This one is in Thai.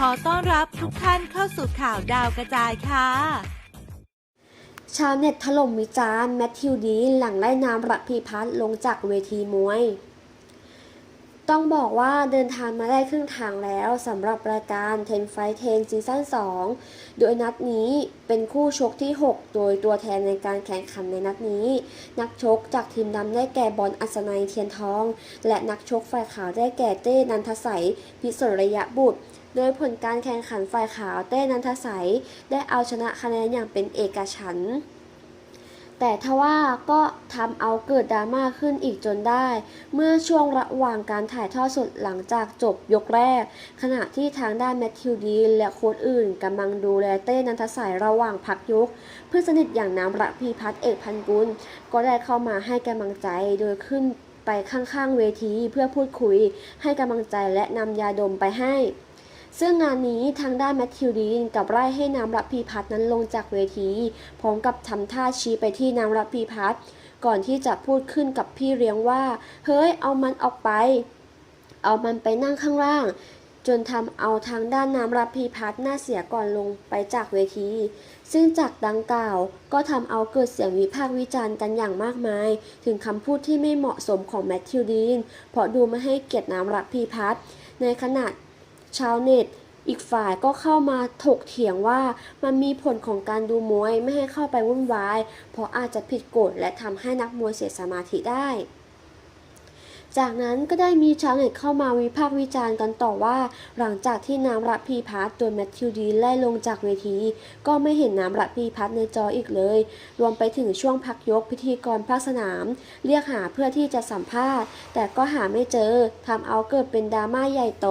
ขอต้อนรับทุกท่านเข้าสู่ข่าวดาวกระจายค่ะ ชาวเน็ตถล่มวิจารณ์แมทธิวดีหลังไล่น้ำระพีพัฒน์ลงจากเวทีมวย ต้องบอกว่าเดินทางมาได้ครึ่งทางแล้วสำหรับรายการ10 Fight 10ซีซั่น2 โดยนัดนี้เป็นคู่ชกที่ 6 โดยตัวแทนในการแข่งขันในนัดนี้ นักชกจากทีมดำได้แก่บอลอัศนัยเทียนทอง และนักชกฝ่ายขาวได้แก่เต้นันทสัยพิศรยะบุตร โดยผลการแข่งขันฝ่ายขาวเต้นันทสัยได้เอาชนะคะแนนอย่างเป็นเอกฉันท์แต่ทว่าก็ทำเอาเกิดดราม่าขึ้นอีกจนได้ เมื่อช่วงระหว่างการถ่ายทอดสดหลังจากจบยกแรก ขณะที่ทางด้านแมทธิวดีนและโค้ชอื่นกำลังดูแลเต้นันทสายระหว่างพักยก เพื่อนสนิทอย่างน้ำระพีพัฒเอกพันกุล ก็ได้เข้ามาให้กำลังใจโดยขึ้นไปข้างๆเวทีเพื่อพูดคุย ให้กำลังใจและนำยาดมไปให้ ซึ่งงานนี้ทางด้านแมทธิวดีนกับไร่ให้น้ำรับพีพัฒน์นั้นลงจากเวที พร้อมกับทำท่าชี้ไปที่น้ำรับพีพัฒน์ก่อนที่จะพูดขึ้นกับพี่เลี้ยงว่า เฮ้ย เอามันออกไป เอามันไปนั่งข้างล่าง จนทำเอาทางด้านน้ำรับพีพัฒน์หน้าเสียก่อนลงไปจากเวที ซึ่งจากดังกล่าวก็ทำเอาเกิดเสียงวิพากษ์วิจารณ์กันอย่างมากมาย ถึงคำพูดที่ไม่เหมาะสมของแมทธิวดีนเพราะดูไม่ให้เกียรติน้ำรับพีพัฒน์ในขณะ ชาวเน็ต อีกฝ่ายก็เข้ามาถกเถียงว่ามันมีผลของการดูมวยไม่ให้เข้าไปวุ่นวาย เพราะอาจจะผิดกฎและทำให้นักมวยเสียสมาธิได้ จากนั้นก็ได้มีชาวเน็ตเข้ามาวิพากษ์วิจารณ์กันต่อว่า หลังจากที่น้ำระพีพัฒน์โดนแมทธิวดีไล่ลงจากเวที ก็ไม่เห็นน้ำระพีพัฒน์ในจออีกเลย รวมไปถึงช่วงพักยกพิธีกรภาคสนาม เรียกหาเพื่อที่จะสัมภาษณ์ แต่ก็หาไม่เจอทำเอาเกิดเป็นดราม่าใหญ่โต